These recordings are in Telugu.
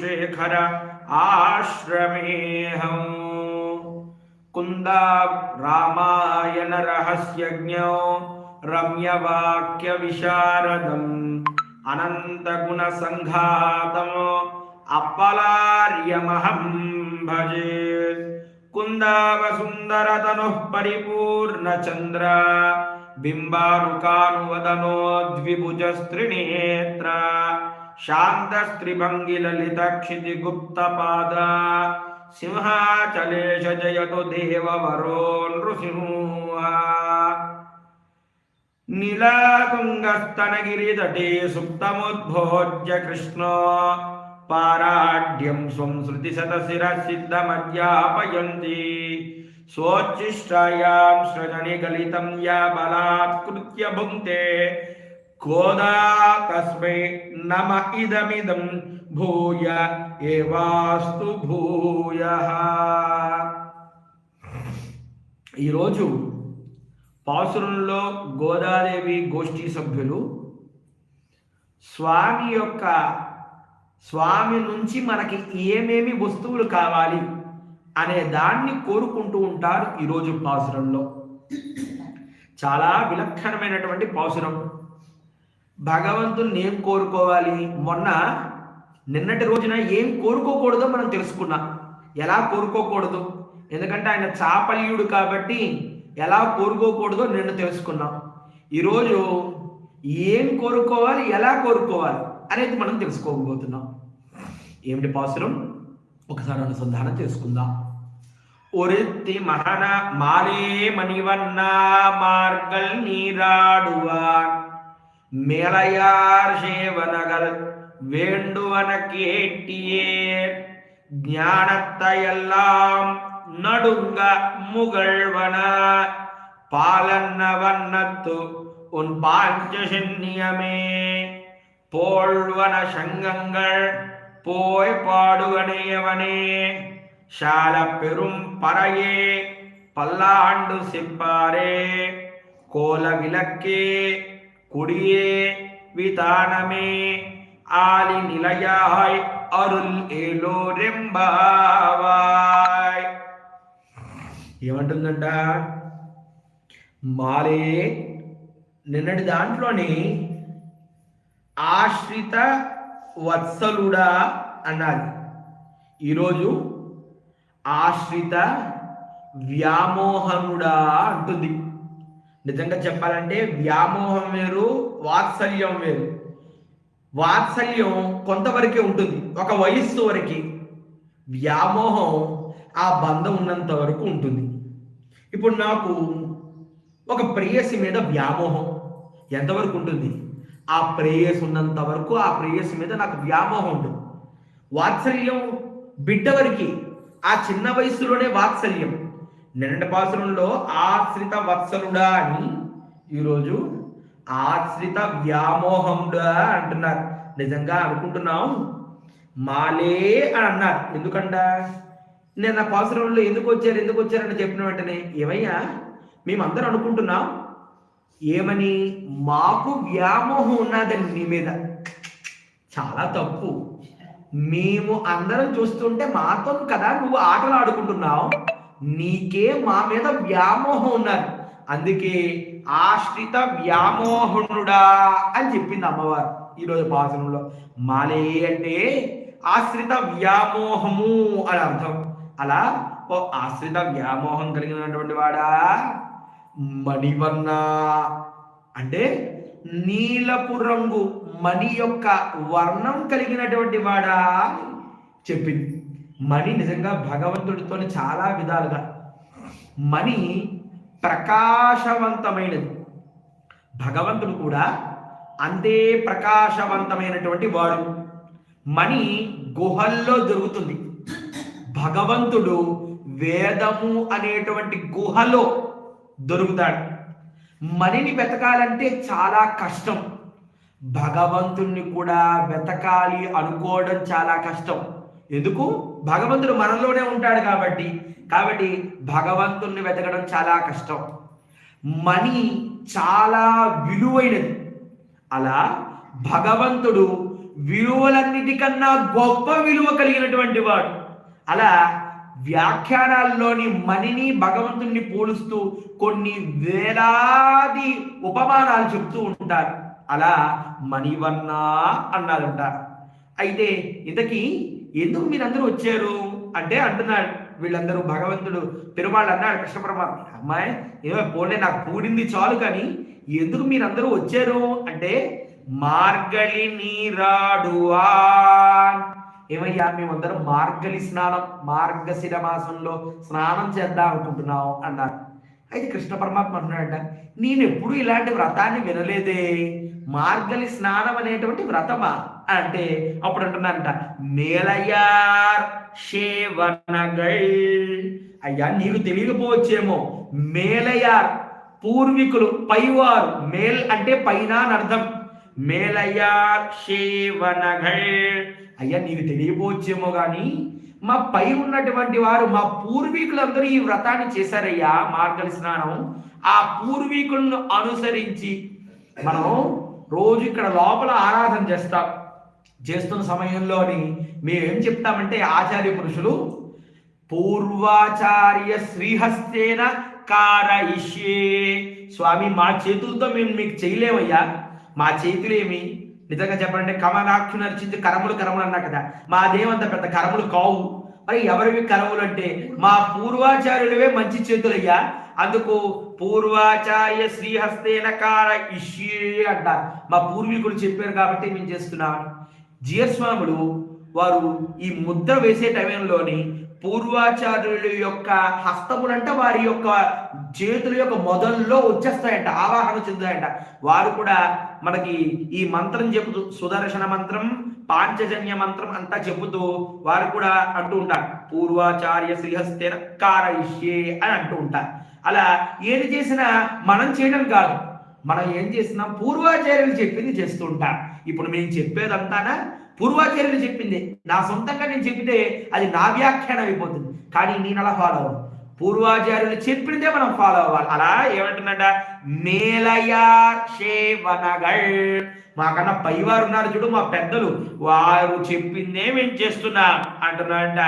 शेखर आश्रमेऽहं कुन्दा रामायणरहस्यज्ञो रम्यवाक्यविशारदम् अनन्तगुणसङ्घातम् अपलार्यमहं भजे कुन्दावसुन्दरतनुः परिपूर्णचन्द्र बिम्बारुकानुवदनो द्विभुजस्त्रिनेत्र शान्तस्त्रिभङ्गिललितक्षितिगुप्तपाद सिंहाचलेश जयतु देववरो नृसिंह नीलातुङ्गस्तनगिरितटे सुप्तमुद्भोज्य कृष्णो पाराढ्यं स्वं श्रुतिशतशिरसिद्धमध्यापयन्ति स्वोच्छिष्टायां सृजनिगलितं या बलात्कृत्य भुङ्क्ते కోదా తస్మై నమ ఇదమిదం భూయ ఏవాస్తు భూయ ఈరోజు పాసురంలో గోదాదేవి గోష్ఠీ సభ్యులు స్వామి యొక్క స్వామి నుంచి మనకి ఏమేమి వస్తువులు కావాలి అనే దాన్ని కోరుకుంటూ ఉంటారు ఈరోజు పాసురంలో. చాలా విలక్షణమైనటువంటి పాసురం. భగవంతుని ఏం కోరుకోవాలి? మొన్న నిన్నటి రోజున ఏం కోరుకోకూడదో మనం తెలుసుకున్నాం. ఎలా కోరుకోకూడదు? ఎందుకంటే ఆయన చాపల్యుడు కాబట్టి ఎలా కోరుకోకూడదో నిన్న తెలుసుకున్నాం. ఈరోజు ఏం కోరుకోవాలి? ఎలా కోరుకోవాలి? అనేది మనం తెలుసుకోబోతున్నాం. ఏమిటి పాసురం? ఒకసారి అనుసంధానం చేసుకుందాం. ఒరిత్తి మహన మారే మణివన్న మార్గల్ నీరాడువాన్. மேலையார் சேவனகள் வேண்டுவன கேட்டியே ஞானத்தையெல்லாம் நடுங்க முகழ்வன. பாலன்ன வண்ணத்து உன் பாஞ்சசின்னியமே. போழ்வன சங்கங்கள் போய் பாடுவனேயவனே சால பெரும் பறையே பல்லாண்டு சிப்பாரே. கோல விளக்கே குடியே விதானமே ஆலி நிலையாய் అరుల్ ఏలోరెంబావాయ్ ఏమంటుందంట మాలే నిన్నటి దాంట్లోని ఆశ్రిత వత్సలుడా అన్నది ఈరోజు ఆశ్రిత వ్యామోహనుడా అంటుంది నిజంగా చెప్పాలంటే వ్యామోహం వేరు వాత్సల్యం వేరు. వాత్సల్యం కొంతవరకే ఉంటుంది ఒక వయస్సు వరకు. వ్యామోహం ఆ బంధం ఉన్నంత వరకు ఉంటుంది. ఇప్పుడు నాకు ఒక ప్రేయసి మీద వ్యామోహం ఎంతవరకు ఉంటుంది? ఆ ప్రేయస్ ఉన్నంత వరకు ఆ ప్రేయసి మీద నాకు వ్యామోహం ఉంటుంది. వాత్సల్యం బిడ్డ వరకు ఆ చిన్న వయసులోనే వాత్సల్యం. నిన్నటి పాసురంలో ఆశ్రిత వత్సలుడా అని ఈరోజు ఆశ్రిత వ్యామోహముడా అంటున్నారు. నిజంగా అనుకుంటున్నాం? మాలే అని అన్నారు. ఎందుకంట? నిన్న పాసురంలో ఎందుకు వచ్చారు ఎందుకు వచ్చారని చెప్పిన వెంటనే ఏమయ్యా? మేమందరం అనుకుంటున్నాం ఏమని? మాకు వ్యామోహం ఉన్నదని నీ మీద. చాలా తప్పు. మేము అందరం చూస్తుంటే మాతో కదా నువ్వు ఆటలు ఆడుకుంటున్నావు? నీకే మా మీద వ్యామోహం ఉన్నారు అందుకే ఆశ్రిత వ్యామోహనుడా అని చెప్పింది అమ్మవారు ఈరోజు భాషణంలో. మాలే అంటే ఆశ్రిత వ్యామోహము అని అర్థం. అలా ఓ ఆశ్రిత వ్యామోహం కలిగినటువంటి వాడా? మణివర్ణ. అంటే నీలపు రంగు మణి యొక్క వర్ణం కలిగినటువంటి వాడా చెప్పింది. మణి నిజంగా భగవంతుడితో చాలా విధాలుగా. మణి ప్రకాశవంతమైనది. భగవంతుడు కూడా అంతే ప్రకాశవంతమైనటువంటి వాడు. మణి గుహల్లో దొరుకుతుంది భగవంతుడు వేదము అనేటువంటి గుహలో దొరుకుతాడు. మణిని వెతకాలంటే చాలా కష్టం. భగవంతుణ్ణి కూడా వెతకాలి అనుకోవడం చాలా కష్టం. ఎందుకు? భగవంతుడు మనలోనే ఉంటాడు కాబట్టి కాబట్టి భగవంతుణ్ణి వెతకడం చాలా కష్టం. మనీ చాలా విలువైనది. అలా భగవంతుడు విలువలన్నిటికన్నా గొప్ప విలువ కలిగినటువంటి వాడు. అలా వ్యాఖ్యానాల్లోని మణిని భగవంతుణ్ణి పోలుస్తూ కొన్ని వేలాది ఉపమానాలు చెప్తూ ఉంటారు. అలా మణివన్నా అన్నారంట. అయితే ఇంతకీ ఎందుకు మీరందరూ వచ్చారు? అంటే అంటున్నాడు వీళ్ళందరూ భగవంతుడు పెరుమాళ్ళు అన్నాడు కృష్ణ పరమాత్మ. అమ్మాయి ఏమో పోలే నాకు కూడింది చాలు కానీ ఎందుకు మీరందరూ వచ్చారు? అంటే మార్గళి నీరాడువా ఏమయ్యా మేమందరం మార్గలి స్నానం మార్గశిర మాసంలో స్నానం చేద్దాం అనుకుంటున్నాం అన్నారు. అయితే కృష్ణ పరమాత్మ అంటున్నాడంట నేను ఎప్పుడు ఇలాంటి వ్రతాన్ని వినలేదే. మార్గలి స్నానం అనేటువంటి వ్రతమా? అంటే అప్పుడు అంటున్నారంట మేలయార్ షేవనగల్ అయ్యా నీకు తెలియకపోవచ్చేమో. మేలయార్ పూర్వీకులు పైవారు. మేల్ అంటే పైన అని అర్థం. మేలయార్ షేవనగల్ అయ్యా నీకు తెలియకపోవచ్చేమో కానీ మా పై ఉన్నటువంటి వారు మా పూర్వీకులందరూ ఈ వ్రతాన్ని చేశారయ్యా మార్గలి స్నానం ఆ పూర్వీకులను అనుసరించి మనం రోజు ఇక్కడ లోపల ఆరాధన చేస్తాం. చేస్తున్న సమయంలోని మేమేం చెప్తామంటే ఆచార్య పురుషులు పూర్వాచార్య శ్రీహస్తేన కారయిష్యే. స్వామి మా చేతులతో మేము మీకు చేయలేమయ్యా. మా చేతులేమి నిజంగా చెప్పాలంటే కమలాక్షు నరిచింది కరములు కరములు అన్నా కదా. మా దేవంత పెద్ద కరములు కావు. మరి ఎవరివి కరములు అంటే మా పూర్వాచార్యులవే మంచి చేతులయ్యా. అందుకు పూర్వాచార్య శ్రీహస్తేన కార ఇష్యే అంటారు. మా పూర్వీకులు చెప్పారు కాబట్టి మేము చేస్తున్నాం. జీయస్వాముడు వారు ఈ ముద్ర వేసే టైంలోని పూర్వాచార్యుల యొక్క హస్తములంట వారి యొక్క చేతుల యొక్క మొదల్లో వచ్చేస్తాయంట ఆవాహన చెందుతాయంట. వారు కూడా మనకి ఈ మంత్రం చెబుతూ సుదర్శన మంత్రం పాంచజన్య మంత్రం అంతా చెబుతూ వారు కూడా అంటూ ఉంటారు. పూర్వాచార్య శ్రీహస్తేన కారయిష్యే అని అంటూ ఉంటారు. అలా ఏది చేసినా మనం చేయడం కాదు. మనం ఏం చేసినా పూర్వాచార్యులు చెప్పింది చేస్తూ ఇప్పుడు మేము చెప్పేదంతానా? పూర్వాచార్యులు చెప్పింది నా సొంతంగా నేను చెప్పితే అది నా వ్యాఖ్యానం అయిపోతుంది. కానీ నేను అలా ఫాలో అవ్వను. పూర్వాచార్యులు చెప్పిందే మనం ఫాలో అవ్వాలి. అలా ఏమంటుందంట? మేలయాక్షేవనగల్ మాకన్నా పైవారు ఉన్నారు చూడు మా పెద్దలు. వారు చెప్పిందే మేము చేస్తున్నాం అంటున్నాడంట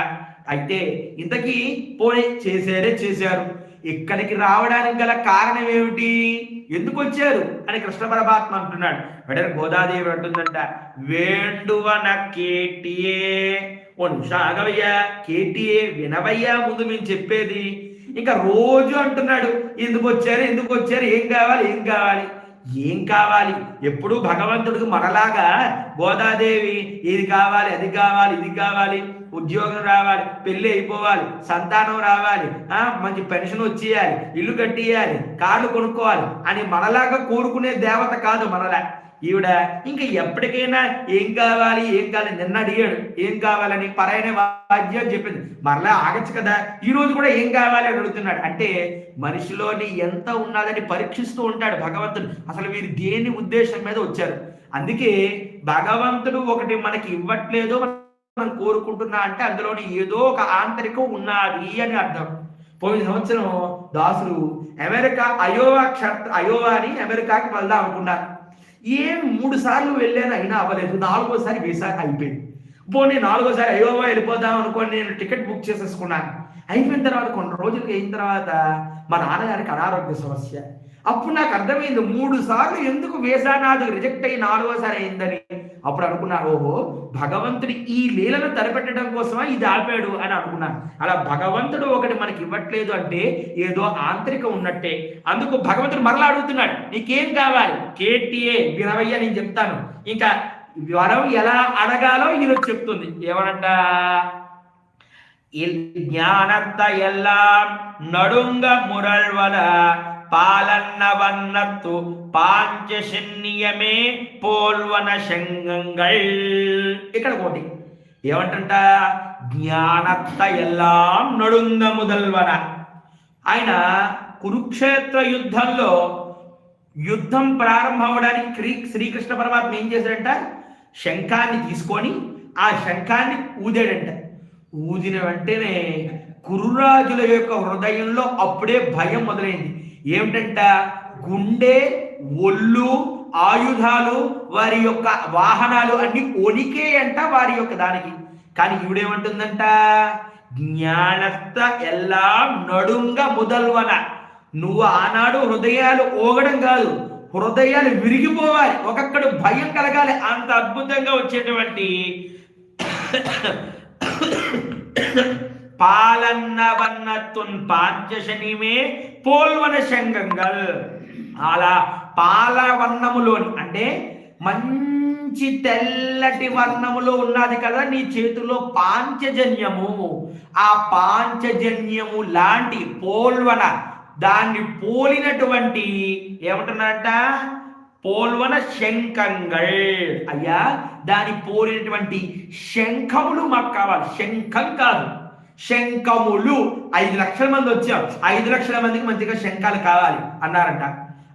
అయితే ఇంతకీ పోనీ చేశారే చేశారు. ఇక్కడికి రావడానికి గల కారణం ఏమిటి? ఎందుకు వచ్చారు అని కృష్ణ పరమాత్మ అంటున్నాడు. వెంటనే గోదాదేవి అంటుందంట వేండువన కేటియే ఓ నిషాగవయ్యా కేటీఏ కేటియే వినవయ్యా ముందు మేము చెప్పేది. ఇంకా రోజు అంటున్నాడు ఎందుకు వచ్చారు ఎందుకు వచ్చారు ఏం కావాలి ఏం కావాలి ఏం కావాలి? ఎప్పుడు భగవంతుడికి మనలాగా గోదాదేవి ఇది కావాలి అది కావాలి ఇది కావాలి ఉద్యోగం రావాలి పెళ్ళి అయిపోవాలి సంతానం రావాలి ఆ మంచి పెన్షన్ వచ్చేయాలి ఇల్లు కట్టియాలి కార్లు కొనుక్కోవాలి అని మనలాగా కోరుకునే దేవత కాదు మనలా. ఈవిడ ఇంకా ఎప్పటికైనా ఏం కావాలి ఏం కావాలి నిన్న అడిగాడు. ఏం కావాలని పరాయణ వాద్యం చెప్పింది. మరలా ఆగచ్చు కదా ఈ రోజు కూడా ఏం కావాలి అని అడుగుతున్నాడు. అంటే మనిషిలోని ఎంత ఉన్నదని పరీక్షిస్తూ ఉంటాడు భగవంతుడు. అసలు వీరు దేని ఉద్దేశం మీద వచ్చారు? అందుకే భగవంతుడు ఒకటి మనకి ఇవ్వట్లేదు మనం కోరుకుంటున్నా అంటే అందులోని ఏదో ఒక ఆంతరికం ఉన్నది అని అర్థం. పోయిన సంవత్సరం దాసులు అమెరికా అయోవా క్షత్ర అయోవా అని అమెరికాకి వెళ్దాం అనుకున్నారు ఏం మూడు సార్లు వెళ్ళాను అయినా అవ్వలేదు. నాలుగోసారి వీసా అయిపోయింది. పోనీ నాలుగోసారి అయోవా వెళ్ళిపోదాం అనుకోని నేను టికెట్ బుక్ చేసేసుకున్నాను. అయిపోయిన తర్వాత కొన్ని రోజులకి అయిన తర్వాత మా నాన్నగారికి అనారోగ్య సమస్య. అప్పుడు నాకు అర్థమైంది మూడు సార్లు ఎందుకు వీసా నాది రిజెక్ట్ అయ్యి నాలుగోసారి అయిందని. అప్పుడు అనుకున్నాను ఓహో భగవంతుడు ఈ లీలను తలపెట్టడం కోసమా ఇది ఆపాడు అని అనుకున్నాను అలా భగవంతుడు ఒకటి మనకి ఇవ్వట్లేదు అంటే ఏదో ఆంతరిక ఉన్నట్టే అందుకు భగవంతుడు మరలా అడుగుతున్నాడు నీకేం కావాలి కేటీఏ వినవయ్య నేను చెప్తాను ఇంకా వరం ఎలా అడగాలో ఈరోజు చెప్తుంది ఏమనంట ஞானத்தை எல்லாம் நடுங்க முரள்வல பாலன்னவன்னத்து பாஞ்ச పాంచశన్యమే పోల్వన శంగంగల్ ఇక్కడ ఒకటి ఏమంటంట జ్ఞానత్త ఎల్లాం నడుంగ ముదల్వన ఆయన కురుక్షేత్ర యుద్ధంలో యుద్ధం ప్రారంభం అవడానికి శ్రీ శ్రీకృష్ణ పరమాత్మ ఏం చేశాడంట శంఖాన్ని తీసుకొని ఆ శంఖాన్ని ఊదాడంట ఊదిన వెంటనే కురురాజుల యొక్క హృదయంలో అప్పుడే భయం మొదలైంది ఏమిటంట? గుండె ఒళ్ళు ఆయుధాలు వారి యొక్క వాహనాలు అన్ని ఒనికే అంట వారి యొక్క దానికి. కానీ ఈవిడేమంటుందంట? జ్ఞానత్త ఎలా నడుంగ ముదల్వన. నువ్వు ఆనాడు హృదయాలు ఓగడం కాదు హృదయాలు విరిగిపోవాలి. ఒక్కొక్కడు భయం కలగాలి. అంత అద్భుతంగా వచ్చేటువంటి పాలన్నవన్నత్తున్ పాంచశనిమే పోల్వన శంగంగల్. అలా పాలవర్ణములోని అంటే మంచి తెల్లటి వర్ణములో ఉన్నది కదా నీ చేతిలో పాంచజన్యము. ఆ పాంచజన్యము లాంటి పోల్వన దాన్ని పోలినటువంటి ఏమంటున్నారట? పోల్వన శంఖంగల్. అయ్యా దాని పోలినటువంటి శంఖములు మాకు కావాలి. శంఖం కాదు. శంఖములు. ఐదు లక్షల మంది వచ్చాం. ఐదు లక్షల మందికి మంచిగా శంఖాలు కావాలి అన్నారంట.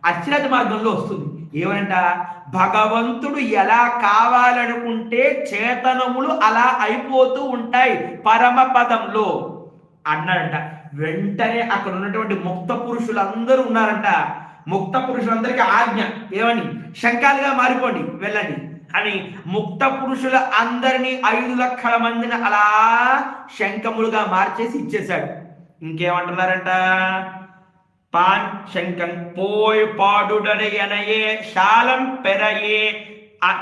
అత్యున్నత మార్గంలో వస్తుంది. ఏమనంట? భగవంతుడు ఎలా కావాలనుకుంటే చేతనములు అలా అయిపోతూ ఉంటాయి పరమ పదంలో అన్నారంట. వెంటనే అక్కడ ఉన్నటువంటి ముక్త పురుషులందరూ ఉన్నారంట. ముక్త పురుషులందరికీ ఆజ్ఞ. ఏమని? శంఖాలుగా మారిపోండి. వెళ్ళండి. అని ముక్త పురుషుల అందరినీ ఐదు లక్షల మందిని అలా శంఖములుగా మార్చేసి ఇచ్చేశాడు. ఇంకేమంటున్నారంట? పాన్ శంఖం పోయి పాడుడనయనయే శాలం పెరయే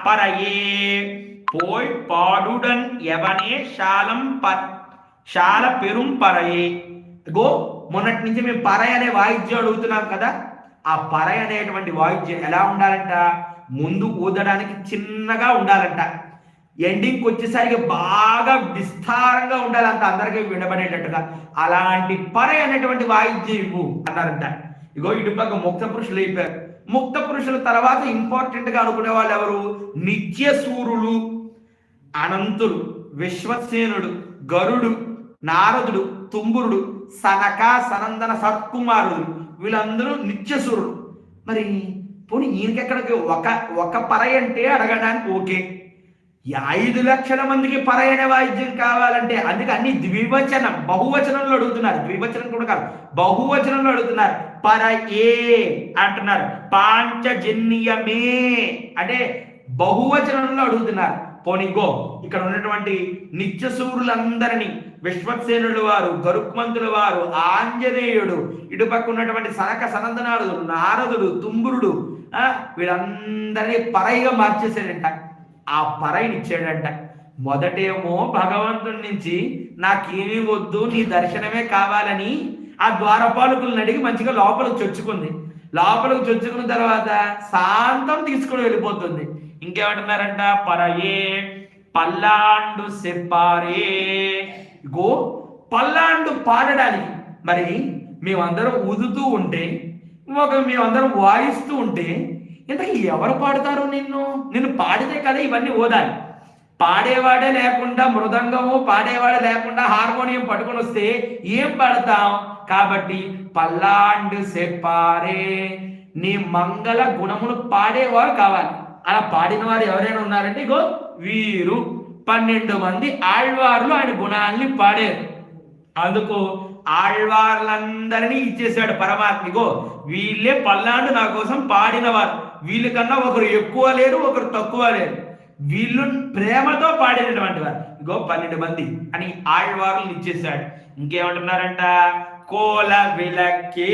పరయే. పోయి పాడుడన్ ఎవనే శాలం ప శాల పెరుం పరయే. గో మొన్నటి నుంచి మేము పరయ అనే వాయిద్యం అడుగుతున్నాం కదా. ఆ పరయ అనేటువంటి వాయిద్యం ఎలా ఉండాలంట? ముందు ఊదడానికి చిన్నగా ఉండాలంట. ఎండింగ్కి వచ్చేసరికి బాగా విస్తారంగా ఉండాలంట. అందరికీ వినబడేటట్టుగా. అలాంటి పరే అనేటువంటి వాయిద్యం అన్నారంట ఇగో ఇటుపక్క ముక్త పురుషులు అయిపోయారు. ముక్త పురుషుల తర్వాత ఇంపార్టెంట్గా అనుకునే వాళ్ళు ఎవరు? నిత్య సూరులు అనంతుడు విశ్వసేనుడు గరుడు నారదుడు తుంబురుడు సనక సనందన సత్కుమారుడు. వీళ్ళందరూ నిత్యసూరుడు మరి పోనీ ఈయనకెక్కడికి? ఒక ఒక పరై అంటే అడగడానికి ఓకే. ఐదు లక్షల మందికి పరయణ వాయిద్యం కావాలంటే అందుకే అన్ని ద్వివచనం బహువచనంలో అడుగుతున్నారు. ద్వివచనం కూడా కాదు బహువచనంలో అడుగుతున్నారు. పర ఏ అంటున్నారు. పాంచజన్యమే అంటే బహువచనంలో అడుగుతున్నారు. పోనిగో ఇక్కడ ఉన్నటువంటి నిత్యసూరులందరినీ విశ్వసేనుడు వారు గరుక్మంతుల వారు ఆంజనేయుడు ఇటుపక్క ఉన్నటువంటి సనక సనందనాడు నారదుడు తుంబురుడు ఆ, వీళ్ళందరినీ పరైగా మార్చేశాడంట. ఆ పరైని ఇచ్చాడంట. మొదటేమో భగవంతుడి నుంచి నాకేమీ వద్దు నీ దర్శనమే కావాలని ఆ ద్వారపాలకులను అడిగి మంచిగా లోపలికి చొచ్చుకుంది. లోపలికి చొచ్చుకున్న తర్వాత శాంతం తీసుకుని వెళ్ళిపోతుంది. ఇంకేమంటున్నారంట? పరయే పల్లాండు సెప్పారే గో పల్లాండు పాడడానికి. మరి మేమందరం ఊదుతూ ఉంటే ఒక మేమందరం వాయిస్తూ ఉంటే ఇంతకీ ఎవరు పాడుతారు నిన్ను? నిన్ను పాడితే కదా ఇవన్నీ ఓదాలి. పాడేవాడే లేకుండా మృదంగము పాడేవాడే లేకుండా హార్మోనియం పట్టుకొని వస్తే ఏం పాడతాం? కాబట్టి పల్లాండు సెప్పారే నీ మంగళ గుణములు పాడేవారు కావాలి. అలా పాడిన వారు ఎవరైనా ఉన్నారంటే ఇగో వీరు. పన్నెండు మంది ఆళ్వార్లు ఆయన గుణాల్ని పాడారు. అందుకు ఆళ్వార్లందరినీ ఇచ్చేసాడు పరమాత్మిగో వీళ్ళే పల్లాండు నా కోసం పాడినవారు. వీళ్ళకన్నా ఒకరు ఎక్కువ లేరు ఒకరు తక్కువ లేరు. వీళ్ళు ప్రేమతో పాడినటువంటి వారు. ఇగో పన్నెండు మంది అని ఆళ్వార్లను ఇచ్చేసాడు ఇంకేమంటున్నారంట? కోల విలకే.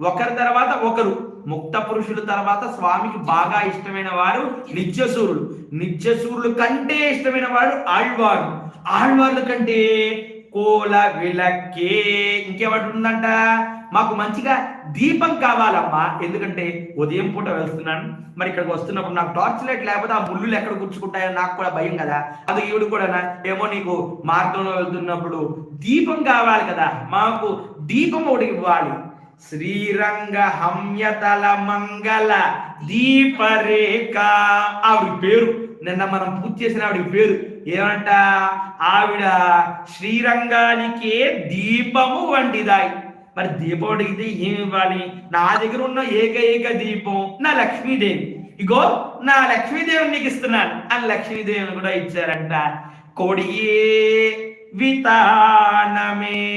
ఒకరి తర్వాత ఒకరు. ముక్త పురుషుల తర్వాత స్వామికి బాగా ఇష్టమైన వారు నిత్యసూరులు. నిత్యసూరులు కంటే ఇష్టమైన వాడు ఆళ్వారు. ఆళ్వార్ల కంటే కోల విలకే ఇంకేమంటుందంట మాకు మంచిగా దీపం కావాలమ్మా. ఎందుకంటే ఉదయం పూట వెళ్తున్నాను. మరి ఇక్కడికి వస్తున్నప్పుడు నాకు టార్చ్ లైట్ లేకపోతే ఆ ముళ్ళు ఎక్కడ గుచ్చుకుంటాయో నాకు కూడా భయం కదా. అది ఈవిడ కూడా ఏమో నీకు మార్గంలో వెళ్తున్నప్పుడు దీపం కావాలి కదా. మాకు దీపం ఒకటి ఇవ్వాలి. శ్రీరంగ హమ్యతల మంగళ దీపరేఖ. ఆవిడ పేరు. నిన్న మనం పూర్తి చేసిన ఆవిడ పేరు ఏమంట? ఆవిడ శ్రీరంగానికే దీపము వంటిదాయి. మరి దీపం అడిగితే ఏమి ఇవ్వాలి? నా దగ్గర ఉన్న ఏకైక దీపం నా లక్ష్మీదేవి. ఇగో నా లక్ష్మీదేవిని నీకు ఇస్తున్నాను. అని లక్ష్మీదేవిని కూడా ఇచ్చారంట. కొడియే వితానమే.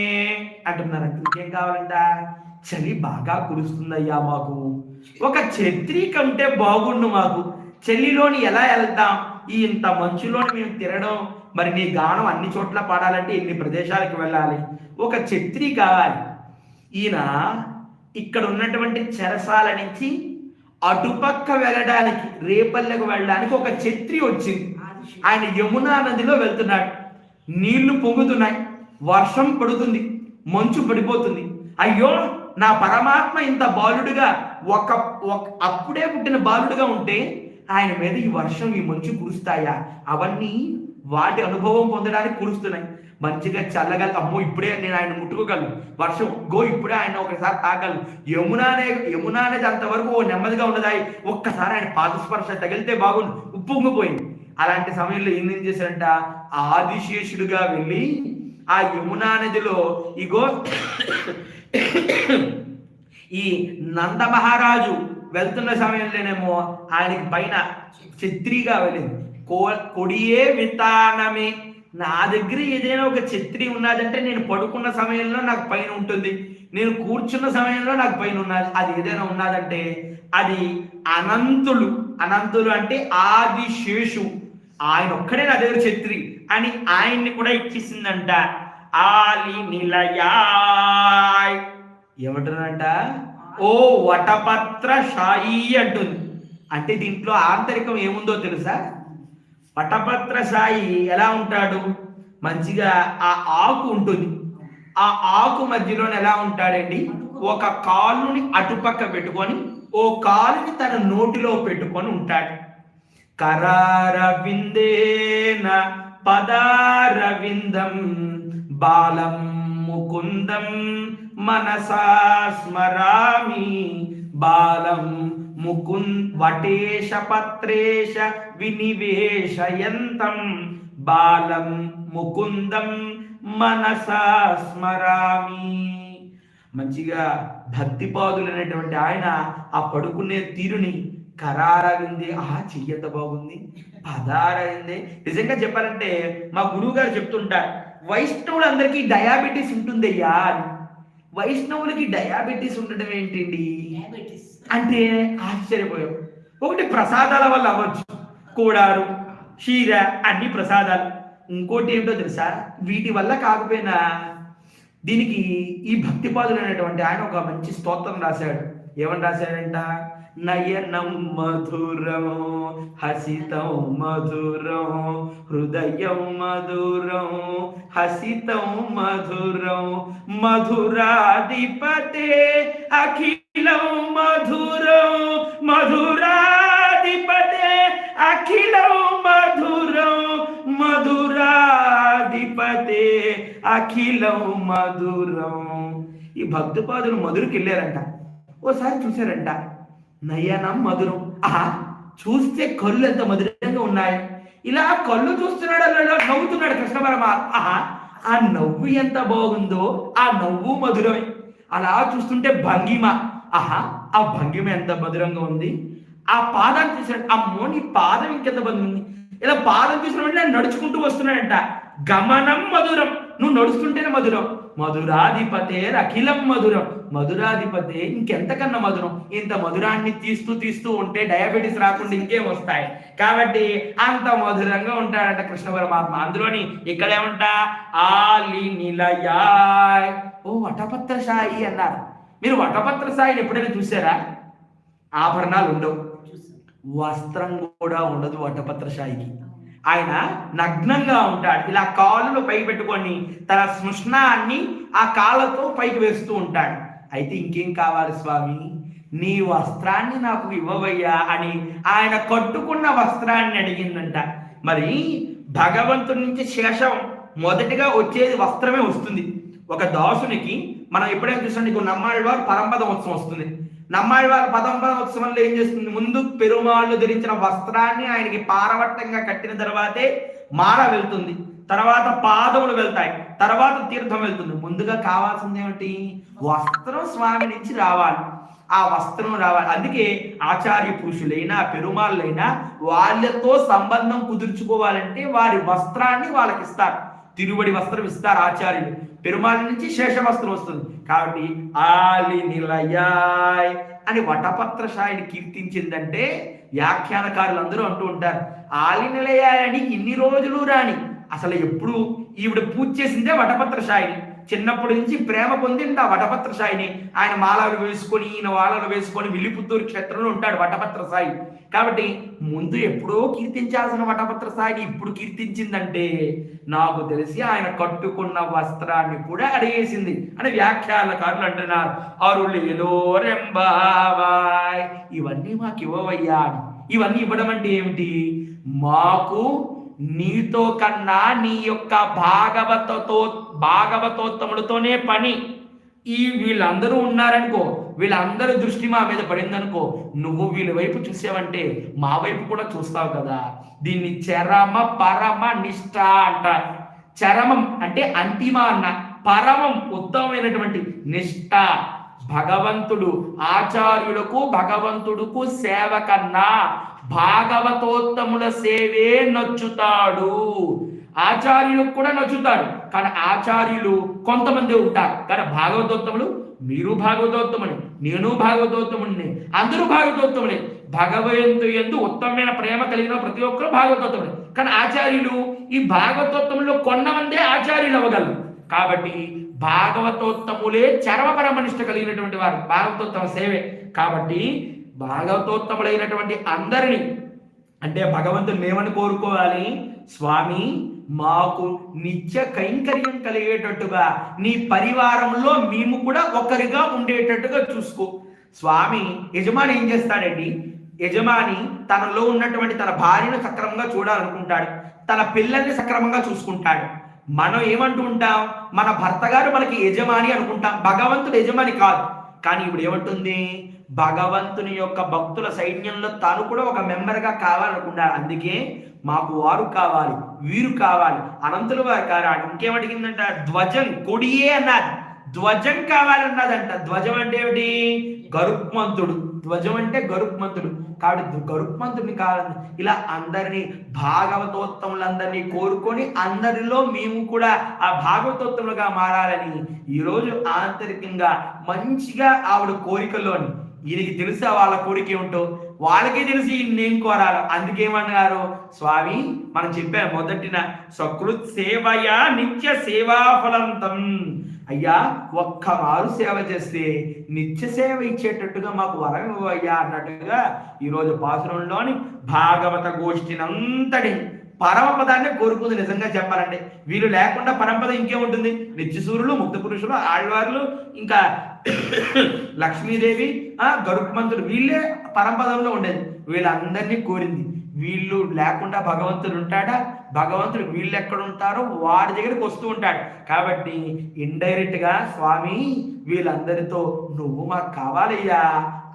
అంటున్నారంట ఇంకేం కావాలంట? చలి బాగా కురుస్తుందయ్యా మాకు. ఒక ఛత్రి కంటే బాగుండు మాకు. చలిలోని ఎలా వెళ్తాం? ఈ ఇంత మంచులోని మేము తిరగడం మరి నీ గానం అన్ని చోట్ల పాడాలంటే ఇన్ని ప్రదేశాలకు వెళ్ళాలి? ఒక ఛత్రి కావాలి. ఈయన ఇక్కడ ఉన్నటువంటి చెరసాల నుంచి అటుపక్క వెళ్ళడానికి రేపల్లెకు వెళ్ళడానికి ఒక ఛత్రి వచ్చింది. ఆయన యమునా నదిలో వెళ్తున్నాడు. నీళ్ళు పొంగుతున్నాయి. వర్షం పడుతుంది. మంచు పడిపోతుంది. అయ్యో నా పరమాత్మ ఇంత బాలుడుగా ఒక ఒక- అప్పుడే పుట్టిన బాలుడుగా ఉంటే ఆయన మీద ఈ వర్షం ఈ మంచు కురుస్తాయా? అవన్నీ వాటి అనుభవం పొందడానికి కురుస్తున్నాయి. మంచిగా చల్లగల అమ్మో ఇప్పుడే నేను ఆయన ముట్టుకోగలను. వర్షం గో ఇప్పుడే ఆయన ఒకసారి తాగలను. యమునానే యమునా అనేది అంతవరకు ఓ నెమ్మదిగా ఉన్నదాయి. ఒక్కసారి ఆయన పాదస్పర్శ తగిలితే బాగుండు. ఉప్పొంగిపోయింది. అలాంటి సమయంలో ఏం చేశారంట? ఆదిశేషుడుగా వెళ్ళి ఆ యమునా నదిలో ఇగో ఈ నంద మహారాజు వెళ్తున్న సమయంలోనేమో ఆయనకి పైన ఛత్రిగా వెళ్ళింది. కో కొడియే వితానమే. నా దగ్గర ఏదైనా ఒక ఛత్రి ఉన్నదంటే నేను పడుకున్న సమయంలో నాకు పైన ఉంటుంది. నేను కూర్చున్న సమయంలో నాకు పైన ఉన్నది. అది ఏదైనా ఉన్నదంటే అది అనంతులు. అనంతులు అంటే ఆది శేషు ఆయన ఒక్కడే నా దగ్గర ఛత్రి అని ఆయన్ని కూడా ఇచ్చేసిందంట. ఆలి నిలయాయ్. ఏమంటున్నారంట? ఓ వటపత్ర షాయి అంటుంది. అంటే దీంట్లో ఆంతరికం ఏముందో తెలుసా? వటపత్ర సాయి ఎలా ఉంటాడు? మంచిగా ఆ ఆకు ఉంటుంది. ఆ ఆకు మధ్యలో ఎలా ఉంటాడండి? ఒక కాలుని అటుపక్క పెట్టుకొని ఓ కాలుని తన నోటిలో పెట్టుకొని ఉంటాడు. కరార విందేన పదారవిందం. బాలం ముకుందం మనసా స్మరామి. బాలం ముకున్ వటేశ పత్రేశ వినివేశయంతం. బాలం ముకుందం మనసా స్మరామి. మంచిగా భక్తిపాదులు అనేటువంటి ఆయన ఆ పడుకునే తీరుని కరారైంది ఆ చెయ్యంత బాగుంది. పదారైంది నిజంగా చెప్పాలంటే మా గురువు గారు చెప్తుంటారు వైష్ణవులందరికీ డయాబెటీస్ ఉంటుందయ్యా వైష్ణవులకి డయాబెటీస్ ఉండడం ఏంటండి? అంటే ఆశ్చర్యపోయాం. ఒకటి ప్రసాదాల వల్ల అవ్వచ్చు. కూడారు క్షీర అన్ని ప్రసాదాలు. ఇంకోటి ఏంటో తెలుసా? వీటి వల్ల కాకపోయినా దీనికి ఈ భక్తిపాదులు అనేటువంటి ఆయన ఒక మంచి స్తోత్రం రాశాడు. ఏమని రాశాడంట? నయనం మధురం హసితం మధురం హృదయం మధురం హసితం మధురం మధురాధిపతే అఖిలం మధురం మధురాధిపతే అఖిలం మధురం మధురాధిపతే అఖిలం మధురం. ఈ భక్తిపాదులు మధురకి వెళ్ళారంట ఓసారి చూశారంట. నయనం మధురం. ఆహా చూస్తే కళ్ళు ఎంత మధురంగా ఉన్నాయి. ఇలా కళ్ళు చూస్తున్నాడు నవ్వుతున్నాడు కృష్ణ పరమాత్మ. ఆహా ఆ నవ్వు ఎంత బాగుందో ఆ నవ్వు మధురమే. అలా చూస్తుంటే భంగిమ. ఆహా ఆ భంగిమ ఎంత మధురంగా ఉంది. ఆ పాదం చూసాడు అమ్మో నీ పాదం ఇంకెంత బాగుంది. ఉంది ఇలా పాదం చూసిన వెంటనే నడుచుకుంటూ వస్తున్నాడంట. గమనం మధురం. నువ్వు నడుస్తుంటేనే మధురం. మధురాధిపతే అఖిలం మధురం. మధురాధిపతే ఇంకెంతకన్నా మధురం? ఇంత మధురాన్ని తీస్తూ తీస్తూ ఉంటే డయాబెటీస్ రాకుండా ఇంకేం వస్తాయి? కాబట్టి అంత మధురంగా ఉంటాడంట కృష్ణ పరమాత్మ. అందులోని ఇక్కడ ఏమంటా? ఆలి నిలయాయ్. ఓ వటపత్ర సాయి అన్నారు. మీరు వటపత్ర సాయిని ఎప్పుడైనా చూసారా ఆభరణాలు ఉండవు వస్త్రం కూడా ఉండదు వటపత్ర సాయికి. ఆయన నగ్నంగా ఉంటాడు. ఇలా కాళ్ళు పైకి పెట్టుకొని తన స్మృష్ణాన్ని ఆ కాళ్ళతో పైకి వేస్తూ ఉంటాడు. అయితే ఇంకేం కావాలి స్వామి? నీ వస్త్రాన్ని నాకు ఇవ్వవయ్యా అని ఆయన కట్టుకున్న వస్త్రాన్ని అడిగిందంట. మరి భగవంతుడి నుంచి శేషం మొదటిగా వచ్చేది వస్త్రమే వస్తుంది. ఒక దాసునికి మనం ఎప్పుడైనా చూసాం నీకు నమ్మాళ్ళ వారు పరంపద వస్తుంది. నమ్మాయి వాళ్ళ పదంపద ఉత్సవంలో ఏం చేస్తుంది? ముందు పెరుమాళ్ళు ధరించిన వస్త్రాన్ని ఆయనకి పారవట్టంగా కట్టిన తర్వాతే మాల వెళ్తుంది. తర్వాత పాదములు వెళ్తాయి. తర్వాత తీర్థం వెళ్తుంది. ముందుగా కావాల్సింది ఏమిటి? వస్త్రం స్వామి నుంచి రావాలి. ఆ వస్త్రం రావాలి. అందుకే ఆచార్య పురుషులైనా పెరుమాళ్ళైనా వాళ్ళతో సంబంధం కుదుర్చుకోవాలంటే వారి వస్త్రాన్ని వాళ్ళకి ఇస్తారు. తిరువడి వస్త్రం ఇస్తారు ఆచార్యులు. పెరుమాళ నుంచి శేష వస్త్రం వస్తుంది. కాబట్టి ఆలి నిలయాయ్ అని వటపత్రశాయిని కీర్తించిందంటే వ్యాఖ్యానకారులు అందరూ అంటూ ఉంటారు. ఆలి నిలయాయ్ అని ఇన్ని రోజులు రాని అసలు ఎప్పుడు ఈవిడ పూజ చేసిందే వటపత్రశాయిని. చిన్నప్పటి నుంచి ప్రేమ పొందిండు ఆ వటపత్ర సాయిని. ఆయన మాలలు వేసుకొని ఈయన వాలలు వేసుకొని విల్లిపుత్తూరు క్షేత్రంలో ఉంటాడు వటపత్ర సాయి. కాబట్టి ముందు ఎప్పుడో కీర్తించాల్సిన వటపత్ర సాయిని ఇప్పుడు కీర్తించిందంటే నాకు తెలిసి ఆయన కట్టుకున్న వస్త్రాన్ని కూడా అడిగేసింది. అని వ్యాఖ్యానకారులు అంటున్నారు. అరుళేలో రెంబావాయ్ ఇవన్నీ మాకు ఇవ్వవయ్యా ఇవన్నీ ఇవ్వడం అంటే ఏమిటి? మాకు నీతో కన్నా నీ యొక్క భాగవతతో భాగవతోత్తములతోనే పని. ఈ వీళ్ళందరూ ఉన్నారనుకో వీళ్ళందరూ దృష్టి మా మీద పడిందనుకో నువ్వు వీళ్ళ వైపు చూసావంటే మా వైపు కూడా చూస్తావు కదా. దీన్ని చరమ పరమ నిష్ఠ అంట. చరమం అంటే అంతిమ అన్న. పరమం ఉత్తమమైనటువంటి నిష్ఠ భగవంతుడు ఆచార్యులకు భగవంతుడుకు సేవ కన్నా భాగవతోత్తముల సేవే నచ్చుతాడు. ఆచార్యులకు కూడా నచ్చుతాడు కానీ ఆచార్యులు కొంతమంది ఉంటారు. కానీ భాగవతోత్తములు మీరు భాగవతోత్తముని నేను భాగవతోత్తముని అందరూ భాగవతోత్తములే. భగవంతు ఎందు ఉత్తమమైన ప్రేమ కలిగిన ప్రతి ఒక్కరు భాగవతోత్తములే. కానీ ఆచార్యులు ఈ భాగవతోత్తములో కొన్నమందే ఆచార్యులు అవ్వగలరు. కాబట్టి భాగవతోత్తములే చర్మపరమనిష్ట కలిగినటువంటి వారు. భాగవతోత్తమ సేవే. కాబట్టి భాగవతోత్తములైనటువంటి అందరిని అంటే భగవంతుని ఏమని కోరుకోవాలి. స్వామి మాకు నిత్య కైంకర్యం కలిగేటట్టుగా నీ పరివారంలో మేము కూడా ఒకరిగా ఉండేటట్టుగా చూసుకో. స్వామి యజమాని ఏం చేస్తాడండి? యజమాని తనలో ఉన్నటువంటి తన భార్యను సక్రమంగా చూడాలనుకుంటాడు. తన పిల్లల్ని సక్రమంగా చూసుకుంటాడు. మనం ఏమంటూ ఉంటాం? మన భర్త గారు మనకి యజమాని అనుకుంటాం. భగవంతుడు యజమాని కాదు. కానీ ఇప్పుడు ఏమంటుంది? భగవంతుని యొక్క భక్తుల సైన్యంలో తాను కూడా ఒక మెంబర్గా కావాలనుకున్నాడు. అందుకే మాకు వారు కావాలి వీరు కావాలి. అనంతులు వారు కావాలి. ఇంకేమడిగిందంట? ధ్వజం కొడియే అన్నది ధ్వజం కావాలన్నదంట. ధ్వజం అంటే ఏమిటి? గరుక్మంతుడు. ధ్వజం అంటే గరుక్మంతుడు. కాబట్టి గరుక్మంతుడిని కావాలని ఇలా అందరినీ భాగవతోత్తములందరినీ కోరుకొని అందరిలో మేము కూడా ఆ భాగవతోత్తములుగా మారాలని ఈరోజు ఆంతరికంగా మంచిగా ఆవిడ కోరికలోని ఈయనకి తెలుసా వాళ్ళ కోరిక ఏమిటో? వాళ్ళకే తెలిసి నేను కోరాలి. అందుకేమన్నారు స్వామి మనం చెప్పాం మొదటిన సకృత్ సేవయా నిత్య సేవా ఫలంతం. అయ్యా ఒక్క మారు సేవ చేస్తే నిత్య సేవ ఇచ్చేటట్టుగా మాకు వరం అయ్యా అన్నట్టుగా ఈరోజు పాసురంలోని భాగవత గోష్ఠినంతటి పరమపదాన్ని కోరుకుంది నిజంగా చెప్పాలంటే. వీళ్ళు లేకుండా పరంపద ఇంకేముంటుంది? నిత్యసూరులు ముక్త పురుషులు ఆళ్వార్లు ఇంకా లక్ష్మీదేవి ఆ గరుత్మంతుడు వీళ్ళే పరంపదంలో ఉండేది. వీళ్ళందరినీ కోరింది. వీళ్ళు లేకుండా భగవంతుడు ఉంటాడా? భగవంతుడు వీళ్ళు ఎక్కడ ఉంటారో వారి దగ్గరికి వస్తూ ఉంటాడు. కాబట్టి ఇండైరెక్ట్గా స్వామి వీళ్ళందరితో నువ్వు మాకు కావాలయ్యా.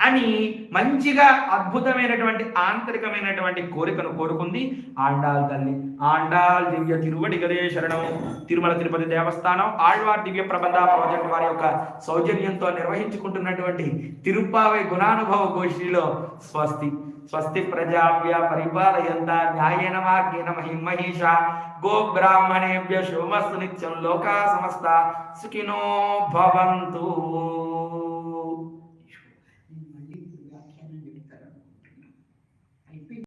అని మంచిగా అద్భుతమైనటువంటి ఆంతరికమైనటువంటి కోరికను కోరుకుంది ఆండాల్ తల్లి. ఆండాల్ దివ్య తిరువడిగలే శరణం. తిరుమల తిరుపతి దేవస్థానం ఆళ్వార్ దివ్య ప్రబంధ ప్రాజెక్ట్ వారి యొక్క సౌజన్యంతో నిర్వహించుకుంటున్నటువంటి తిరుపావై గుణానుభవ గోష్ఠిలో స్వస్తి. స్వస్తి ప్రజాభ్య పరిపాలయంత న్యాయేన మార్గేణ మహిం మహిష. గో బ్రాహ్మణేభ్య శుభమస్తు నిత్యం లోకా సమస్త సుఖినో భవంతు.